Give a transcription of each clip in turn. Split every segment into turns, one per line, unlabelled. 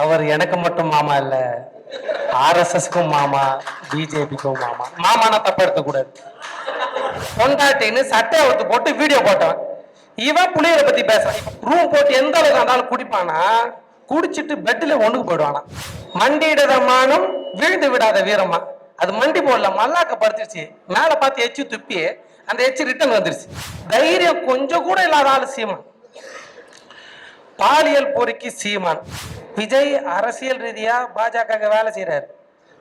அவர் எனக்கு மட்டும் மாமா இல்ல. ஆர்எஸ்எஸ்க்கும் மாமா பிஜேபிக்கும் மாமா. மாமானா தப்பா எடுக்க கூடாது பொண்டாட்டின்னு சட்டை அவுத்து போட்டு வீடியோ போட்டவன். இவன் புளியரை பத்தி பேசுறான் ரூம் போட்டு எந்த அளவுக்கு இருந்தாலும் குடிப்பானா? குடிச்சிட்டு பெட்ல ஒண்ணுக்கு போயிடுவானா? மண்டியிடாத மானம் வீழ்ந்து விடாத வீரமா? அது மண்டி போடல மல்லாக்க படுத்துருச்சு மேல பார்த்து எச்சு துப்பி அந்த எச்சு ரிட்டன் வந்துருச்சு. தைரியம் கொஞ்சம் கூட இல்லாத ஆளு சீமான். பாலியல் பொறுக்கி சீமான். விஜய் அரசியல் ரீதியா பாஜக வேலை செய்யறாரு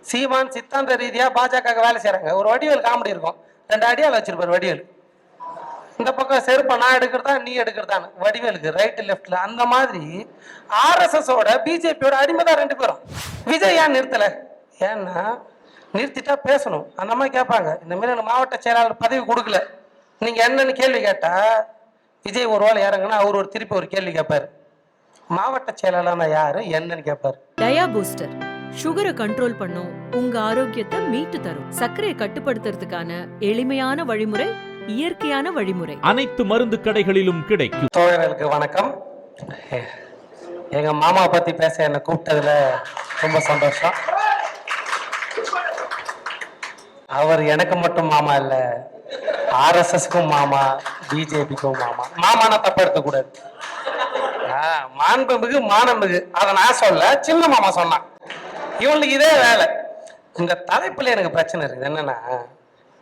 சீமான் சித்தாந்த ரீதியா பாஜக வேலை செய்யறாங்க ஒரு வடிவேல் காமெடி இருக்கும். ரெண்டு அடியால் வச்சிருப்பாரு வடிவேல். இந்த பக்கம் செருப்பை நான் எடுக்கிறதா நீ எடுக்கிறதான்னு. வடிவேலுக்கு ரைட் லெஃப்ட்ல அந்த மாதிரி ஆர்எஸ்எஸோட பிஜேபியோட அடிமை தான் ரெண்டு பேரும். விஜய் ஏன் நிறுத்தலை? ஏன்னா நிறுத்திட்டா பேசணும். அந்த மாதிரி கேட்பாங்க இந்த மாதிரி எனக்கு மாவட்ட செயலாளர் பதவி கொடுக்கல. நீங்கள் என்னன்னு கேள்வி கேட்டால் விஜய் ஒரு வேலை இறங்குனா அவர் ஒரு திருப்பி ஒரு கேள்வி கேட்பாரு. மாவட்ட செயலாளர்னா யாரு? என்னன்னு கேட்பாரு
டயா பூஸ்டர். சுகரை கண்ட்ரோல் பண்ணும் உங்க ஆரோக்கியத்தை மீட்டு தரும். சர்க்கரையை கட்டுப்படுத்துறதுக்கான எளிமையான வழிமுறை இயற்கையான வழிமுறை.
அனைத்து மருந்து கடைகளிலும் கிடைக்கும்.
தோழர்களுக்கு வணக்கம். எங்க மாமா பத்தி பேச என்னை கூப்பிட்டதுல ரொம்ப சந்தோஷம். அவர் எனக்கு மட்டும் மாமா இல்ல ஆர்எஸ்எஸ்க்கும் மாமா பிஜேபிக்கும் மாமா. மாமானா தப்பா எடுக்க கூடாது ஆஹ், மானம்புக்கு அதை நான் சொல்ல சின்ன மாமா சொன்னான் இவனுக்கு இதே வேலை. இந்த தலைப்புல எனக்கு பிரச்சனை இருக்குது. என்னன்னா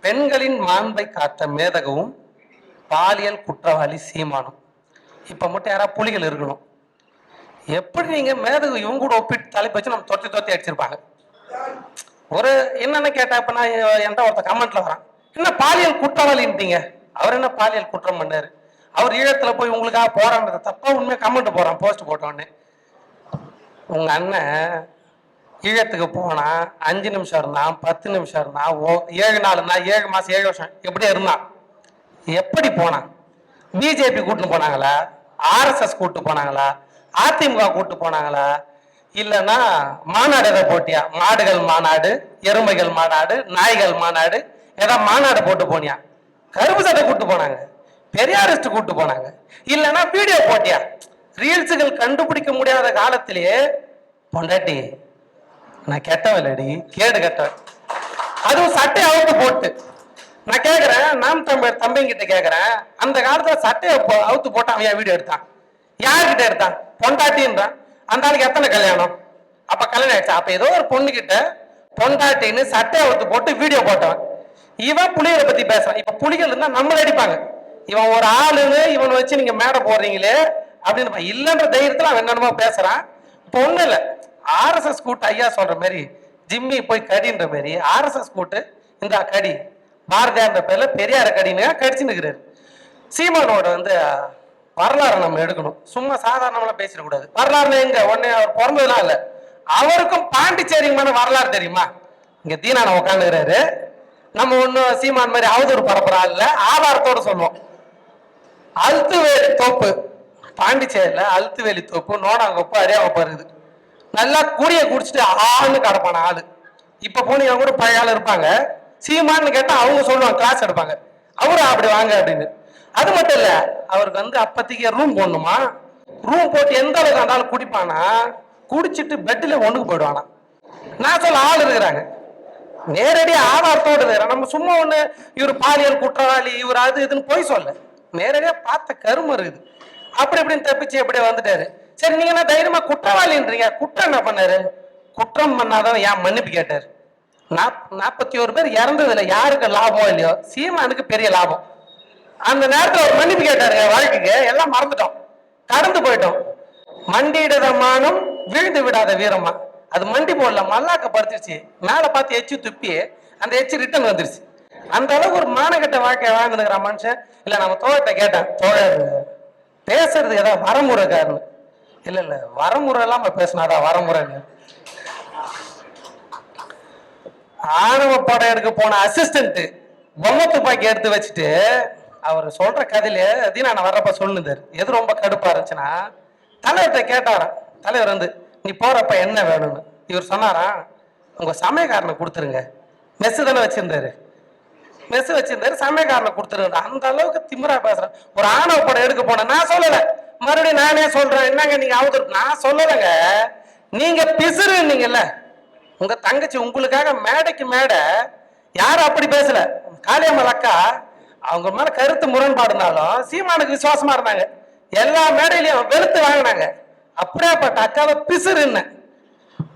பெண்களின் மாண்பை காத்த மேதகவும் பாலியல் குற்றவாளி சீமானம். இப்ப மட்டும் யாராவது புலிகள் இருக்கணும். எப்படி நீங்க மேதகு இவங்க கூட ஒப்பிட்டு தலைப்பு வச்சு நம்ம தொத்தி தொத்தி அடிச்சிருப்பாங்க? ஒரு என்னென்ன கேட்டா இப்ப நான் என்கிட்ட ஒருத்த கமெண்ட்ல வரான். என்ன பாலியல் குற்றவாளின்ட்டீங்க? அவர் என்ன பாலியல் குற்றம் பண்ணாரு? அவர் ஈழத்துல போய் உங்களுக்காக போராடுறது தப்பா உண்மை கமெண்ட் போறான் போஸ்ட் போட்டோன்னு. உங்க அண்ணன் ஈழத்துக்கு போனா அஞ்சு நிமிஷம் இருந்தான் பத்து நிமிஷம் இருந்தான் ஓ- ஏழு நாள் இருந்தான் ஏழு மாசம் ஏழு வருஷம் எப்படி இருந்தான். எப்படி போனான்? பிஜேபி கூட்டு போனாங்களா? ஆர்எஸ்எஸ் கூட்டு போனாங்களா? அதிமுக கூட்டு போனாங்களா? இல்லைன்னா மாநாடு எதை போட்டியா? மாடுகள் மாநாடு எருமைகள் மாநாடு நாய்கள் மாநாடு ஏதாவது மாநாடு போட்டு போனியா? கருப்பு சட்டை கூட்டு போனாங்க. பெரியாரிஸ்ட் கூட்டு போனாங்க. இல்லைன்னா வீடியோ போட்டியா? ரீல்ஸுகள் கண்டுபிடிக்க முடியாத காலத்திலேயே பொண்டாட்டி நான் கெட்டவில்லடி கேடு கெட்டவன் அதுவும் சட்டை அவுத்து போட்டு. நான் கேட்குறேன் நாம் தமிழர் தம்பிங்கிட்ட கேட்குறேன் அந்த காலத்தில் சட்டையை போ- அவுத்து போட்டு அவன் ஏன் வீடியோ எடுத்தான் யார்கிட்ட எடுத்தான் பொண்டாட்டின்றான். அந்த ஆளுக்கு எத்தனை கல்யாணம்? அப்போ கல்யாணம் ஆயிடுச்சு? அப்போ ஏதோ ஒரு பொண்ணுக்கிட்ட பொண்டாட்டின்னு சட்டையை அவுத்து போட்டு வீடியோ போட்டவன். இவன் புலிகளை பற்றி பேசுகிறான் இப்போ புலிகள் இருந்தால் நம்மளை அடிப்பாங்க. இவன் ஒரு ஆளுன்னு இவன் வச்சு நீங்க மேடை போடுறீங்களே அப்படின்னு இல்லைன்ற தைரியத்துல அவன் என்னென்னமோ பேசுறான். இப்போ ஒன்றும் இல்லை. ஆர்எஸ்எஸ் கூட்டு ஐயா சொல்ற மாதிரி ஜிம்மி போய் கடின்ற மாதிரி ஆர்எஸ்எஸ் கூட்டு இந்த கடி பாரதியார்ன்ற பேர்ல பெரியார கடின்னு கடிச்சு நிற்கிறாரு சீமானோட வந்து வரலாறு நம்ம எடுக்கணும். சும்மா சாதாரணமெல்லாம் பேசிடக்கூடாது வரலாறு எங்க? உடனே அவர் பிறந்ததுலாம் இல்லை. அவருக்கும் பாண்டிச்சேரிக்குமான வரலாறு தெரியுமா? இங்க தீனான உட்காந்துக்கிறாரு நம்ம ஒன்றும் சீமான் மாதிரி அவதூறு பரப்புறா இல்ல. ஆதாரத்தோட சொல்லுவோம். அழுத்துவேலி தோப்பு. பாண்டிச்சேரியில் அழுத்துவேலி தோப்பு நோடாங்கோப்பு அரியாவப்பா இருக்குது நல்லா கூடிய குடிச்சிட்டு ஆள்னு கிடப்பான ஆள். இப்போ போனீங்க கூட பழைய ஆள் இருப்பாங்க. சீமான்னு கேட்டால் அவங்க சொல்லுவாங்க கிளாஸ் எடுப்பாங்க. அவரு அப்படி வாங்க அப்படின்னு. அது மட்டும் இல்லை அவருக்கு வந்து அப்பத்திக்கு ரூம் போடணுமா? ரூம் போட்டு எந்த அளவுக்கு அந்த ஆள் குடிப்பானா? குடிச்சிட்டு பெட்டில் ஒன்றுக்கு போயிடுவானா? நான் சொல்ல ஆள் இருக்கிறாங்க. நேரடியாக ஆதாரத்தோடு இருக்கிறான். நம்ம சும்மா ஒன்று இவர் பாலியல் குற்றவாளி இவர் அது இதுன்னு போய் சொல்ல. நேரடியாக பார்த்த கருமம் இருக்குது. அப்படி இப்படின்னு தப்பிச்சு எப்படியே வந்துட்டாரு. சரி நீங்க என்ன தைரியமா குற்றவாளின்றீங்க? குற்றம் என்ன பண்ணாரு? குற்றம் பண்ணாதவன் ஏன் மன்னிப்பு கேட்டாரு? நாப் நாற்பத்தி ஒரு பேர் இறந்ததுல யாருக்கு லாபம் இல்லையோ? சீமானுக்கு பெரிய லாபம். அந்த நேரத்தில் ஒரு மன்னிப்பு கேட்டாருங்க வாழ்க்கைக்கு. எல்லாம் மறந்துட்டோம். கடந்து போயிட்டோம். மண்டியிடாத மானம் வீழ்ந்து விடாத வீரமா அது மண்டி போடல மல்லாக்க படுத்துருச்சு மேல பார்த்து எச்சு துப்பி அந்த எச்சு ரிட்டர்ன் வந்துருச்சு. அந்த அளவுக்கு ஒரு மானகட்ட வாழ்க்கையை வாழ்ந்துருக்கிற மனுஷன். இல்ல நம்ம தோழத்தை கேட்டேன் தோழர் பேசுறது ஏதாவது வரமுறைக்காரன்னு இல்ல இல்ல வரமுறை இல்லாம பேசினாதான் வரமுறைன்னு. ஆணவ படம் எடுக்க போன அசிஸ்டன்ட் பொம்மை துப்பாக்கி எடுத்து வச்சுட்டு அவர் சொல்ற கதையில தீனா நான் வர்றப்ப சொல்லுந்தாரு எது ரொம்ப கடுப்பா இருந்துச்சுன்னா தலைவர்கிட்ட கேட்டாராம். தலைவர் வந்து நீ போறப்ப என்ன வேணும்னு? இவர் சொன்னாராம் உங்க சமயக்காரனை கொடுத்துருங்க. மெஸ்ஸு தானே வச்சிருந்தாரு. மெஸ் வச்சிருந்தாரு சமயக்காரனை கொடுத்துருந்தா அந்த அளவுக்கு திமிரா பேசுறேன் ஒரு ஆணவ படம் எடுக்க போனேன். நான் சொல்லல. மறுபடியும் நானே சொல்றேன். என்னங்க நீங்க அவதூறு? நான் சொல்லலைங்க. நீங்க பிசுறுன்னீங்கல்ல. உங்க தங்கச்சி உங்களுக்காக மேடைக்கு மேடை. யாரும் அப்படி பேசல? காளியம்மாள் அக்கா. அவங்க மேல கருத்து முரண்பாடுனாலும் சீமானுக்கு விசுவாசமா இருந்தாங்க. எல்லா மேடையிலயும் வெளுத்து வாங்கினாங்க. அப்படியேப்பட்ட அக்காவை பிசுறுன்னு.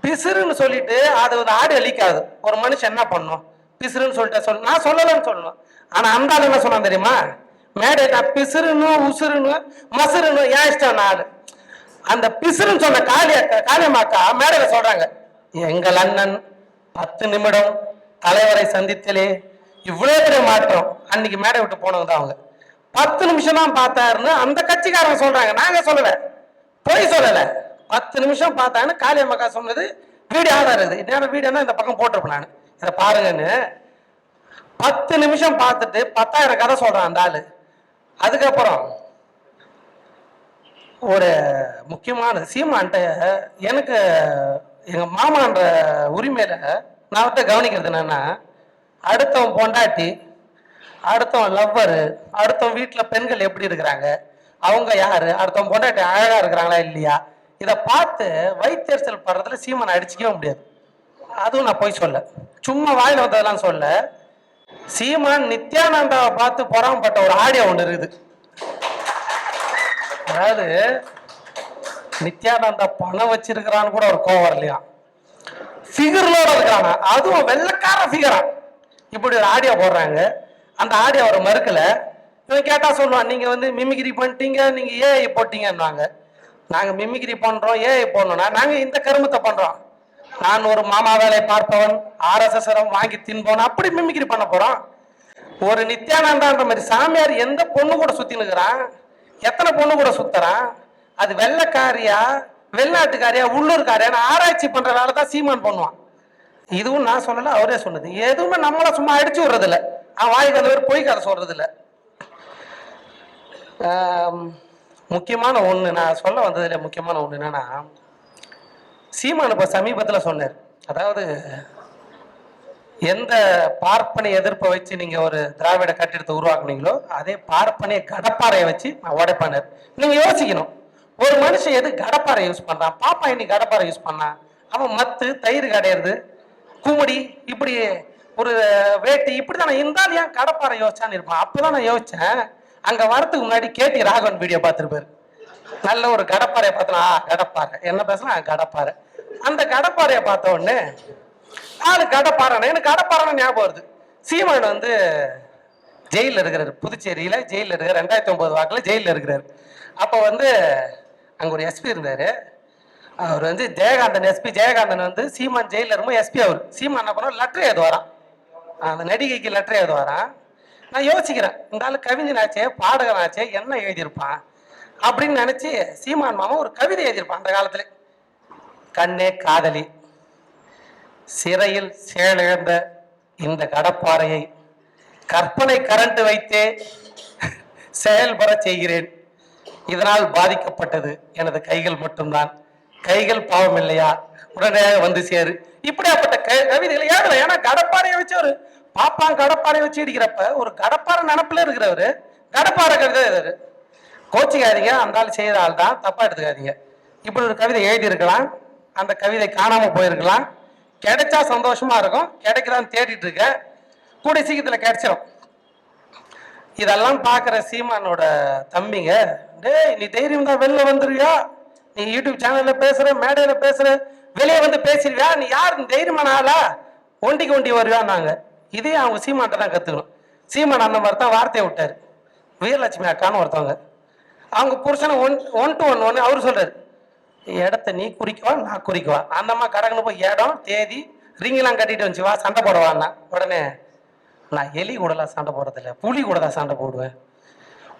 பிசுறுன்னு சொல்லிட்டு அது ஆடு அழிக்காது. ஒரு மனுஷன் என்ன பண்ணும்? பிசுறுன்னு சொல்லிட்டு சொல்ல நான் சொல்லலன்னு சொல்லணும். ஆனா அந்த ஆள் என்ன சொன்னான் தெரியுமா? மேடை நான் பிசுறுன்னு உசுறுன்னு மசுறுன்னு ஏன் இஷ்டம் நாள் அந்த பிசுறுன்னு சொன்ன காளிய காளியம்மாக்கா மேடையில சொல்றாங்க எங்கள் அண்ணன் பத்து நிமிடம் தலைவரை சந்தித்தலே இவ்வளவு பெரிய மாற்றம். அன்னைக்கு மேடை விட்டு போனவங்க தான் அவங்க. பத்து நிமிஷம் தான் பார்த்தாருன்னு அந்த கட்சிக்காரங்க சொல்றாங்க. நாங்க சொல்லல. போய் சொல்லல. பத்து நிமிஷம் பார்த்தான்னு காளியம்மாக்கா சொன்னது வீடியோ ஆதாரம் இது. நேரம் வீடியோனா இந்த பக்கம் போட்டிருப்பேன் நான். இதை பாருங்கன்னு பத்து நிமிஷம் பார்த்துட்டு பத்தாயிரம் கதை சொல்றான் அந்த ஆளு. அதுக்கப்புறம் ஒரு முக்கியமான சீமான்ட்ட எனக்கு எங்க மாமான்ற உரிமையில நான் அவர்கிட்ட கவனிக்கிறது என்னன்னா அடுத்தவன் பொண்டாட்டி அடுத்தவன் லவ்வரு அடுத்தவன் வீட்டில் பெண்கள் எப்படி இருக்கிறாங்க அவங்க யாரு அடுத்தவன் பொண்டாட்டி அழகா இருக்கிறாங்களா இல்லையா இதை பார்த்து வைத்தறிச்சல் படுறதுல சீமான் அடிச்சுக்கவே முடியாது. அதுவும் நான் போய் சொல்ல. சும்மா வாயில் வந்ததெல்லாம் சொல்ல. சீமான் நித்யானந்தாவை பார்த்து பொறாமப்பட்ட ஒரு ஆடியோ ஒன்று இருக்குது. அதாவது நித்யானந்தா பணம் வச்சிருக்கிறான்னு கூட ஒரு கோவம் வரலையா? ஃபிகர்லோட இருக்கிறானா? அதுவும் வெள்ளக்கார ஃபிகரா இப்படி ஒரு ஆடியோ போடுறாங்க. அந்த ஆடியோ அவரை மறுக்கல. இவன் கேட்டா சொல்லுவான் நீங்க வந்து மிமிகிரி பண்ணிட்டீங்க நீங்க ஏஐ போட்டீங்கன்னுவாங்க. நாங்க மிமிகிரி பண்றோம் ஏஐ போடணும்னா நாங்க இந்த கருமத்தை பண்றோம். நான் ஒரு மாமா வேலை பார்ப்பவன் ஆர்எஸ்எஸ் வாங்கி தின்பவன் அப்படி மிமிக்ரி பண்ண போறோம் ஒரு நித்யானந்தான்ற மாதிரி சாமியார் எந்த பொண்ணு கூட சுத்தி நிற்கிறான் எத்தனை பொண்ணு கூட சுத்துறான்? அது வெள்ளக்காரியா வெளிநாட்டுக்காரியா உள்ளூர்காரியான்னு ஆராய்ச்சி பண்ற வேலை தான் சீமான் பண்ணுவான். இதுவும் நான் சொல்லல அவரே சொன்னது. எதுவுமே நம்மள சும்மா அடிச்சு விடுறது இல்லை அவன் வாய்க்கு அந்த பேர் பொய் கதை சொல்றது இல்லை முக்கியமான ஒண்ணு நான் சொல்ல வந்ததுல முக்கியமான ஒண்ணு என்னன்னா சீமான் இப்போ சமீபத்தில் சொன்னார். அதாவது எந்த பார்ப்பனை எதிர்ப்பை வச்சு நீங்கள் ஒரு திராவிட கட்டிடத்தை உருவாக்குனீங்களோ அதே பார்ப்பனையை கடப்பாறையை வச்சு நான் உடைப்பானார். நீங்கள் யோசிக்கணும். ஒரு மனுஷன் எது கடப்பாறை யூஸ் பண்ணுறான் பாப்பா இன்னைக்கு கடப்பாறை யூஸ் பண்ணான் அவன் மத்து தயிர் கடையிறது குமுடி இப்படி ஒரு வேட்டி இப்படி தான் இருந்தாலும் ஏன் கடப்பாறை யோசிச்சான்னு இருப்பான். அப்போதான் நான் யோசித்தேன் அங்கே வரதுக்கு முன்னாடி கேடி ராகவன் வீடியோ பார்த்துருப்பாரு. நல்ல ஒரு கடப்பாறையை பார்த்தா கடப்பாறை. என்ன பேசலாம் கடப்பாறை. அந்த கடப்பாறையை பார்த்த உடனே ஆளு கடப்பாறைன்னு எனக்கு கடப்பாறைன்னு ஞாபகம் வருது. சீமான் வந்து ஜெயிலில் இருக்கிறாரு புதுச்சேரியில் ஜெயிலில் இருக்கிற ரெண்டாயிரத்தி ஒம்பது வாக்கில் ஜெயிலில் இருக்கிறார். அப்போ வந்து அங்கே ஒரு எஸ்பி இருந்தார். அவர் வந்து ஜெயகாந்தன் எஸ்பி ஜெயகாந்தன் வந்து சீமான் ஜெயிலில் இருக்கும்போது எஸ்பி அவர். சீமான் என்ன பண்ண லெட்டர் எழுதுவாராம். அந்த நடிகைக்கு லெட்டர் எழுதுவாராம். நான் யோசிக்கிறேன் இந்த ஆளு கவிஞனாச்சே பாடகனாச்சே என்ன எழுதியிருப்பான்? அப்படின்னு நினச்சி சீமான் மாமா ஒரு கவிதை எழுதியிருப்பான் அந்த காலத்தில். கண்ணே காதலி. சிறையில் செயலிழந்த இந்த கடப்பாறையை கற்பனை கரண்ட் வைத்தே செயல்பட செய்கிறேன். இதனால் பாதிக்கப்பட்டது எனது கைகள் மட்டும்தான். கைகள் பாவம் இல்லையா? உடனடியாக வந்து சேரு. இப்படியாப்பட்ட க- கவிதைகளை ஏடல ஏன்னா கடப்பாறையை வச்சு ஒரு பாப்பான் கடப்பாறை வச்சு இடிக்கிறப்ப ஒரு கடப்பாறை நினப்பில் இருக்கிறவரு கடப்பாறை கவிதை எழுதுறாரு. கோச்சிக்காதீங்க அந்த ஆள் செய்கிற ஆள் தான் தப்பாக எடுத்துக்காதீங்க. இப்படி ஒரு கவிதை எழுதியிருக்கலாம். அந்த கவிதை காணாம போயிருக்கலாம். கிடைச்சா சந்தோஷமா இருக்கும். கிடைக்கலான்னு தேடிட்டு இருக்கேன் கூடிய சீக்கிரத்துல கிடைச்சிடும் இதெல்லாம் பார்க்குற சீமானோட தம்பிங்க டேய் நீ தைரியம் தான் வெளில வந்துருவியா? நீ யூடியூப் சேனல்ல பேசுற மேடையில பேசுற வெளியே வந்து பேசிடுவியா நீ யார்? தைரியமான ஆளா? ஒண்டிக்கு ஒண்டி வருவான்னாங்க இதே அவங்க சீமான்ட்ட தான் கத்துக்கணும். சீமான் அந்த மாதிரி தான் வார்த்தையை விட்டாரு. வீரலட்சுமி அக்கான்னு ஒருத்தவங்க. அவங்க புருஷனை ஒன் ஒன் டு ஒன் ஒன்று அவர் சொல்றாரு இடத்த நீ குறிக்குவா நான் குறிக்குவா? அந்த அம்மா கடக்குன்னு போய் இடம் தேதி ரிங்கெல்லாம் கட்டிட்டு வந்துச்சு வா சண்டை போடவான்னா. உடனே நான் எலி கூடலாம் சண்டை போடுறதில்ல புலி கூட தான் சண்டை போடுவேன்.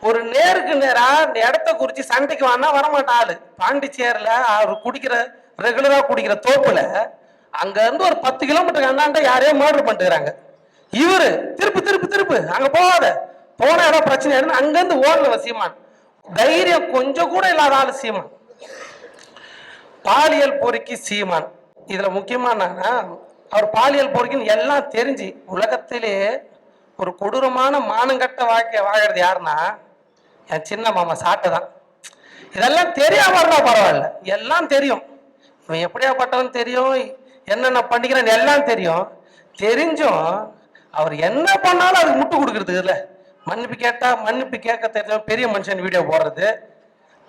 ஒரு நேருக்கு நேரா இடத்த குறிச்சு சண்டைக்கு வானா வரமாட்டான் ஆளு. பாண்டிச்சேரியில் அவர் குடிக்கிற ரெகுலராக குடிக்கிற தோப்புல அங்கேருந்து ஒரு பத்து கிலோமீட்டருக்கு அண்ணாண்ட யாரையோ மர்டர் பண்ணிட்டுறாங்க இவரு திருப்பு திருப்பு திருப்பு அங்கே போகாத. போன இடம் பிரச்சனை ஆயிடுன்னு அங்கேருந்து ஓடல சீமான். தைரியம் கொஞ்சம் கூட இல்லாத ஆள் சீமான். பாலியல் பொறுக்கி சீமான். இதுல முக்கியமான அவர் பாலியல் பொறுக்கின்னு எல்லாம் தெரிஞ்சு உலகத்திலே ஒரு கொடூரமான மானங்கட்ட வாழ்க்கை வாழறது யாருன்னா என் சின்ன மாமா சாட்டை தான். இதெல்லாம் தெரியாம இருந்தா பரவாயில்ல. எல்லாம் தெரியும். இவன் எப்படியாப்பட்டவன் தெரியும்? என்னென்ன பண்ணிக்கிறான் எல்லாம் தெரியும். தெரிஞ்சும் அவர் என்ன பண்ணாலும் அதுக்கு முட்டு கொடுக்கறது இல்லை. மன்னிப்பு கேட்டா மன்னிப்பு கேட்க தெரிஞ்ச பெரிய மனுஷன் வீடியோ போடுறது.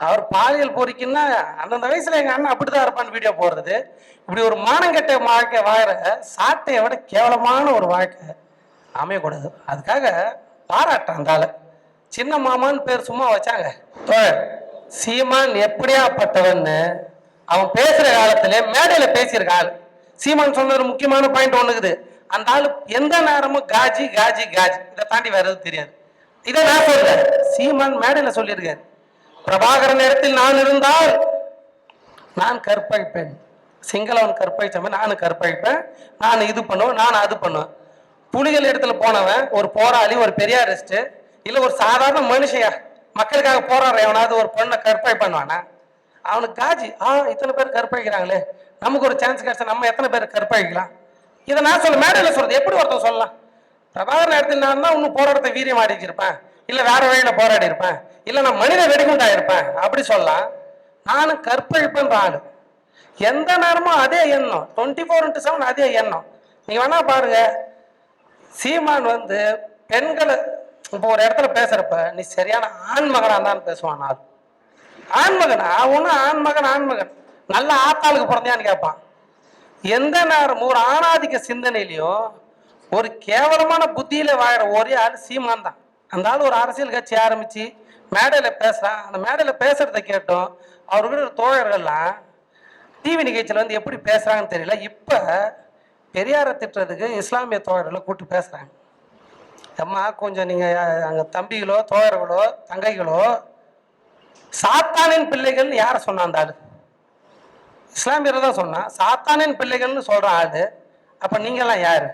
அவர் பாலியல் பொறிக்குன்னா அந்தந்த வயசுல எங்க அண்ணன் அப்படிதான் இருப்பான்னு வீடியோ போடுறது. இப்படி ஒரு மானங்கெட்ட வாழ்க்கை வாழ சாட்டையை விட கேவலமான ஒரு வாழ்க்கை அமையக்கூடாது அதுக்காக பாராட்டான் அந்த ஆளை. சின்ன மாமான்னு பேர் சும்மா வச்சாங்க. தோழர், சீமான் எப்படியாப்பட்டவன்னு அவன் பேசுற காலத்துல மேடையில பேசியிருக்க ஆள். சீமான் சொன்ன ஒரு முக்கியமான பாயிண்ட் ஒண்ணுக்குது அந்த ஆள் எந்த நேரமும் காஜி காஜி காஜி. இதை தாண்டி வேற எதுவும் தெரியாது. இதை நான் சொல்ல சீமான் மேடையில சொல்லியிருக்காரு. பிரபாகர நேரத்தில் நான் இருந்தால் நான் கற்பழிப்பேன். சிங்களவன் கற்பழிச்சவன் நானும் கற்பழிப்பேன். நான் இது பண்ணுவேன் நான் அது பண்ணுவேன். புலிகள் இடத்துல போனவன் ஒரு போராளி ஒரு பெரியாரிஸ்ட்டு இல்லை ஒரு சாதாரண மனுஷையா மக்களுக்காக போராடுற எவனாவது ஒரு பொண்ணை கற்பழி பண்ணுவானா? அவனுக்கு காஜி ஆ இத்தனை பேர் கற்பழிக்கிறாங்களே. நமக்கு ஒரு சான்ஸ் கிடைச்சா நம்ம எத்தனை பேர் கற்பழிக்கலாம்? இதை நான் சொல்ல மேடையில் சொல்றது எப்படி ஒருத்தன் சொல்லலாம்? பிரபாகர் நேரத்தில் நான் தான் இன்னும் போராட்டத்தை வீரியம் ஆடிச்சிருப்பேன் இல்லை வேற வழியில் போராடி இருப்பேன். இல்லை நான் மனித வெடிகுண்டா இருப்பேன். அப்படி சொல்லலாம் நானும் கற்பழிப்புன்ற ஆள். எந்த நேரமும் அதே எண்ணம். டுவெண்ட்டி ஃபோர் இன்ட்டு செவன் அதே எண்ணம். நீங்கள் வேணா பாருங்க சீமான் வந்து பெண்களை இப்போ ஒரு இடத்துல பேசுறப்ப நீ சரியான ஆண்மகனா தான் பேசுவான் நான் ஆண்மகன் அவனும் ஆண்மகன் ஆண்மகன் நல்ல ஆத்தாளுக்கு பிறந்தியான்னு கேட்பான் எந்த நேரமும் ஒரு ஆணாதிக்க சிந்தனையிலையும் ஒரு கேவலமான புத்தியில வாழற ஒரே ஆள் சீமான் தான். அந்த ஆள் ஒரு அரசியல் கட்சி ஆரம்பிச்சு மேடையில் பேசுகிறான் அந்த மேடையில் பேசுறத கேட்டோம். அவருக்கு தோழர்கள்லாம் டிவி நிகழ்ச்சியில் வந்து எப்படி பேசுகிறாங்கன்னு தெரியல. இப்போ பெரியாரை திட்டுறதுக்கு இஸ்லாமிய தோழர்களை கூப்பிட்டு பேசுகிறாங்க அம்மா கொஞ்சம் நீங்கள் அங்கே தம்பிகளோ தோழர்களோ தங்கைகளோ சாத்தானின் பிள்ளைகள்னு யாரை சொன்னான் அந்த ஆள்? இஸ்லாமியர் தான் சொன்னான் சாத்தானின் பிள்ளைகள்னு சொல்கிறான் ஆள். அப்போ நீங்களாம் யார்?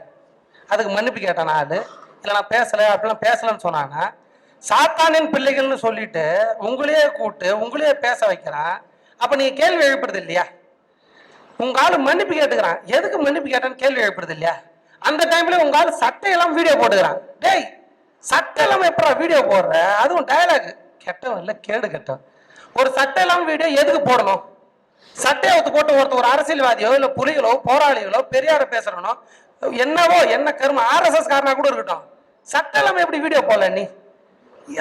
அதுக்கு மன்னிப்பு கேட்டான் ஆள்? இல்லை நான் பேசலை அப்படிலாம் பேசலன்னு சொன்னாங்கன்னா சாத்தானின் பிள்ளைகள்னு சொல்லிட்டு உங்களையே கூப்பிட்டு உங்களையே பேச வைக்கிறான். அப்போ நீங்கள் கேள்வி எழுப்புறது இல்லையா? உங்க மன்னிப்பு கேட்டுக்கிறான். எதுக்கு மன்னிப்பு கேட்டான்னு கேள்வி எழுப்புறது இல்லையா? அந்த டைம்ல உங்க ஆளு சட்டையெல்லாம் வீடியோ போட்டுக்கிறான். டேய் சட்டை இல்லாமல் எப்படா வீடியோ போடுற? அதுவும் டயலாக் கெட்டவன் இல்லை கேடு கெட்டவன். ஒரு சட்டை இல்லாமல் வீடியோ எதுக்கு போடணும்? சட்டையை ஒத்து போட்டு ஒருத்தர் ஒரு அரசியல்வாதியோ இல்லை புலிகளோ போராளிகளோ பெரியார பேசுறனோ என்னவோ என்ன கரும ஆர்எஸ்எஸ் காரனா கூட இருக்கட்டும். சட்டை இல்லாமல் எப்படி வீடியோ போடல நீ?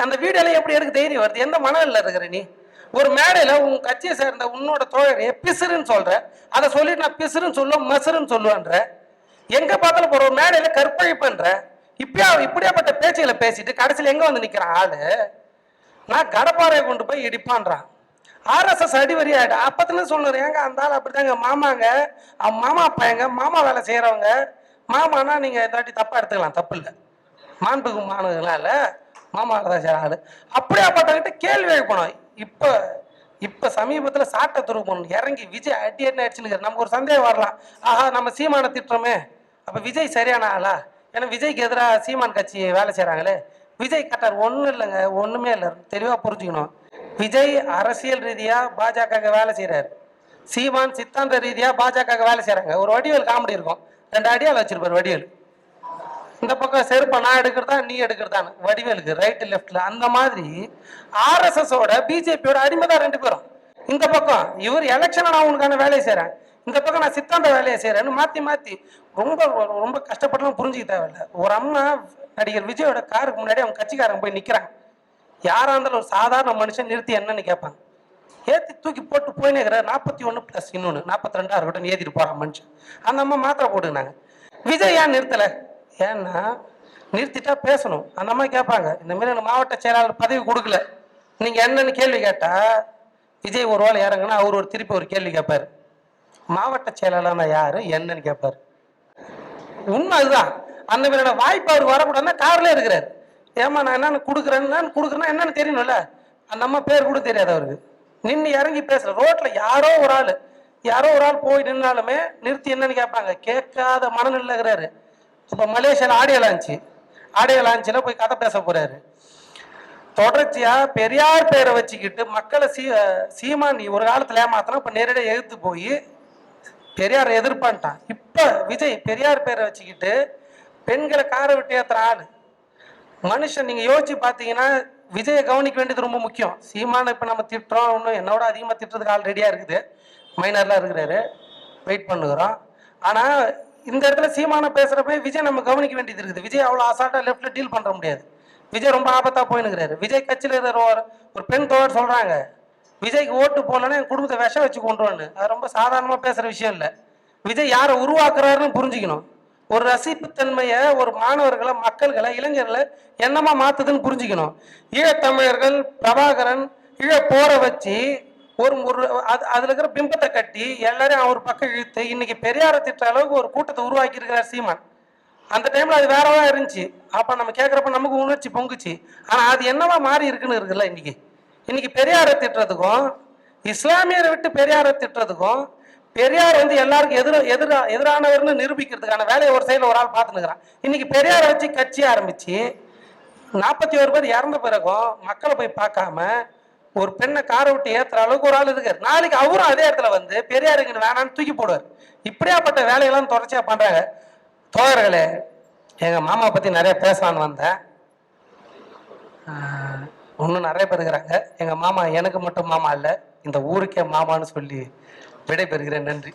அந்த வீடியோல எப்படி எடுக்க தைரியம் வருது? எந்த மனநிலையில் இருக்கிற நீ? ஒரு மேடையில் உன் கட்சியை சேர்ந்த உன்னோட தோழரைய பிசுறுன்னு சொல்ற. அதை சொல்லி நான் பிசுறுன்னு சொல்லுவேன் மசுறுன்னு சொல்லுவேன்ற. எங்க பார்த்தாலும் போற ஒரு மேடையில கற்பழிப்புன்ற இப்பயா இப்படியாப்பட்ட பேச்சுகளை பேசிட்டு கடைசியில் எங்க வந்து நிக்கிறான் ஆளு? நான் கடப்பாறையை கொண்டு போய் இடிப்பான்றான். ஆர்எஸ்எஸ் அடிவரி ஆயிடு. அப்பத்துல சொன்னாரு ஏங்க அந்த ஆள் அப்படிதாங்க மாமாங்க. அவன் மாமா பையங்க. மாமா வேலை செய்கிறவங்க மாமானா நீங்கள் இதாட்டி தப்பாக எடுத்துக்கலாம். தப்பு இல்லை. மாண்புக்கு மாணவர்களா இல்லை மாமா தான் ஆள் அப்படியாப்பட்டவங்கிட்ட கேள்வி எழுப்பணும். இப்போ இப்போ சமீபத்தில் சாட்டை துருப்பணும் இறங்கி விஜய் அடி அடி அடிச்சுன்னு நமக்கு ஒரு சந்தேகம் வரலாம். ஆஹா நம்ம சீமான திட்டுறோமே. அப்போ விஜய் சரியான ஆளா? ஏன்னா விஜய்க்கு எதிராக சீமான் கட்சி வேலை செய்கிறாங்களே விஜய் கட்டார் ஒன்றும் இல்லைங்க. ஒன்றுமே இல்லை. தெளிவாக புரிஞ்சுக்கணும். விஜய் அரசியல் ரீதியாக பாஜக வேலை செய்கிறாரு சீமான் சித்தாந்த ரீதியாக பாஜக வேலை செய்கிறாங்க ஒரு வடிவேல் காமெடி இருக்கும். ரெண்டு அடியால் வச்சிருப்பாரு வடிவேல். இந்த பக்கம் செருப்பை நான் எடுக்கிறதா நீ எடுக்கிறதான்னு. வடிவேலுக்கு ரைட்டு லெஃப்ட்ல அந்த மாதிரி ஆர்எஸ்எஸோட பிஜேபியோட அடிமை தான் ரெண்டு பேரும். இந்த பக்கம் இவர் எலெக்ஷனை நான் உனக்கான வேலையை செய்கிறேன் இந்த பக்கம் நான் சித்தாந்த வேலையை செய்கிறேன்னு மாற்றி மாற்றி ரொம்ப ரொம்ப கஷ்டப்பட்டுலாம் புரிஞ்சுக்க தேவையில்ல. ஒரு அம்மா நடிகர் விஜயோட காருக்கு முன்னாடி அவங்க கட்சிக்காரங்க போய் நிற்கிறாங்க யாராக இருந்தாலும் ஒரு சாதாரண மனுஷன் நிறுத்தி என்னன்னு கேட்பாங்க ஏற்றி தூக்கி போட்டு போயினேங்கிற நாற்பத்தி ஒன்று ப்ளஸ் இன்னொன்று நாற்பத்தி ரெண்டாக இருக்கட்டும் ஏற்றிட்டு போறான் மனுஷன். அந்த அம்மா மாத்திரை போட்டுக்கினாங்க. விஜய் ஏன் நிறுத்தலை? ஏன்னா நிறுத்திட்டா பேசணும். அந்த அம்மா கேட்பாங்க இந்த மாதிரி எனக்கு மாவட்ட செயலாளர் பதவி கொடுக்கல. நீங்கள் என்னன்னு கேள்வி கேட்டால் விஜய் ஒரு வேலை இறங்குனா அவர் ஒரு திருப்பி ஒரு கேள்வி கேட்பார் மாவட்ட செயலாளர்னா யார் என்னன்னு கேட்பார் உண்மை அதுதான். அந்த மாதிரியான வாய்ப்பு அவர் வரக்கூடாதுன்னா கார்ல இருக்கிறார். ஏமா நான் என்னென்னு கொடுக்குறேன்னு கொடுக்குறேன்னா என்னன்னு தெரியணும்ல? அந்த அம்மா பேர் கூட தெரியாது அவருக்கு. நின்று இறங்கி பேசுகிற ரோட்டில் யாரோ ஒரு ஆள் யாரோ ஒரு ஆள் போய் நின்னாலுமே நிறுத்தி என்னன்னு கேட்பாங்க கேட்காத மனநிலை இருக்கிறாரு. இப்போ மலேசியால ஆடியோ லான்ச்சு ஆடியோ லான்ச்சில் போய் கதை பேச போகிறாரு தொடர்ச்சியாக பெரியார் பேரை வச்சுக்கிட்டு மக்களை சீ சீமான் நீ ஒரு காலத்தில் ஏமாத்தினா இப்போ நேரடியாக எதிர்த்து போய் பெரியார் எதிர்ப்பான்ட்டான். இப்போ விஜய் பெரியார் பேரை வச்சுக்கிட்டு பெண்களை காரை விட்டு ஏற்றுற ஆள். மனுஷன் நீங்கள் யோசிச்சு பார்த்தீங்கன்னா விஜயை கவனிக்க வேண்டியது ரொம்ப முக்கியம். சீமான இப்போ நம்ம திட்டுறோம் இன்னும் என்னோட அதிகமாக திட்டுறதுக்கு ஆள் இருக்குது. மைனர்லாம் இருக்கிறாரு. வெயிட் பண்ணுகிறோம். ஆனால் இந்த இடத்துல சீமான பேசுகிறப்ப விஜய் நம்ம கவனிக்க வேண்டியது இருக்குது. விஜய் அவ்வளோ அசால்ட்டாக லெஃப்ட்டில் டீல் பண்ணுற முடியாது. விஜய் ரொம்ப ஆபத்தாக போயினுக்கிறாரு விஜய் கட்சியில் இருக்கிற ஒரு பெண் தோழர் சொல்கிறாங்க விஜய்க்கு ஓட்டு போடலன்னா என் குடும்பத்தை விஷம் வச்சு கொண்டு அது ரொம்ப சாதாரணமாக பேசுகிற விஷயம் இல்லை. விஜய் யாரை உருவாக்குறாருன்னு புரிஞ்சுக்கணும். ஒரு ரசிப்புத்தன்மையை ஒரு மாணவர்களை மக்கள்களை இளைஞர்களை என்னமா மாற்றுதுன்னு புரிஞ்சுக்கணும். ஈழத்தமிழர்கள் பிரபாகரன் ஈழ போற வச்சு ஒரு ஒரு அது அதுல இருக்கிற பிம்பத்தை கட்டி எல்லாரையும் அவர் பக்கம் இழுத்து இன்னைக்கு பெரியார திட்ட அளவுக்கு ஒரு கூட்டத்தை உருவாக்கி இருக்கிறார் சீமான். அந்த டைம்ல அது வேறவா இருந்துச்சு. அப்ப நம்ம கேட்கறப்ப நமக்கு உணர்ச்சி பொங்குச்சு. ஆனா அது என்னவா மாறி இருக்குன்னு இருக்குல்ல இன்னைக்கு? இன்னைக்கு பெரியாரை திட்டுறதுக்கும் இஸ்லாமியரை விட்டு பெரியாரை திட்டுறதுக்கும் பெரியார் வந்து எல்லாருக்கும் எதிர எதிரா எதிரானவர்னு நிரூபிக்கிறதுக்கான வேலையை ஒரு சைடில் ஒரு ஆள் பார்த்துனுக்குறான் இன்னைக்கு பெரியாரை வச்சு கட்சி ஆரம்பிச்சு நாற்பத்தி ஒரு பேர் இறந்த பிறகும் மக்களை போய் பார்க்காம ஒரு பெண்ணை காரை விட்டு ஏத்துற அளவுக்கு ஒரு ஆள் இருக்காரு. நாளைக்கு அவரும் அதே இடத்துல வந்து பெரியாருங்கன்னு வேணான்னு தூக்கி போடுவார். இப்படியாப்பட்ட வேலையெல்லாம் தொடர்ச்சியா பண்றாங்க. தோழர்களே எங்க மாமா பத்தி நிறைய பேசலான்னு வந்தேன். ஒன்றும் இன்னும் நிறைய பேர் இருக்கிறாங்க. எங்க மாமா எனக்கு மட்டும் மாமா இல்லை இந்த ஊருக்கே மாமான்னு சொல்லி விடைபெறுகிறேன். நன்றி.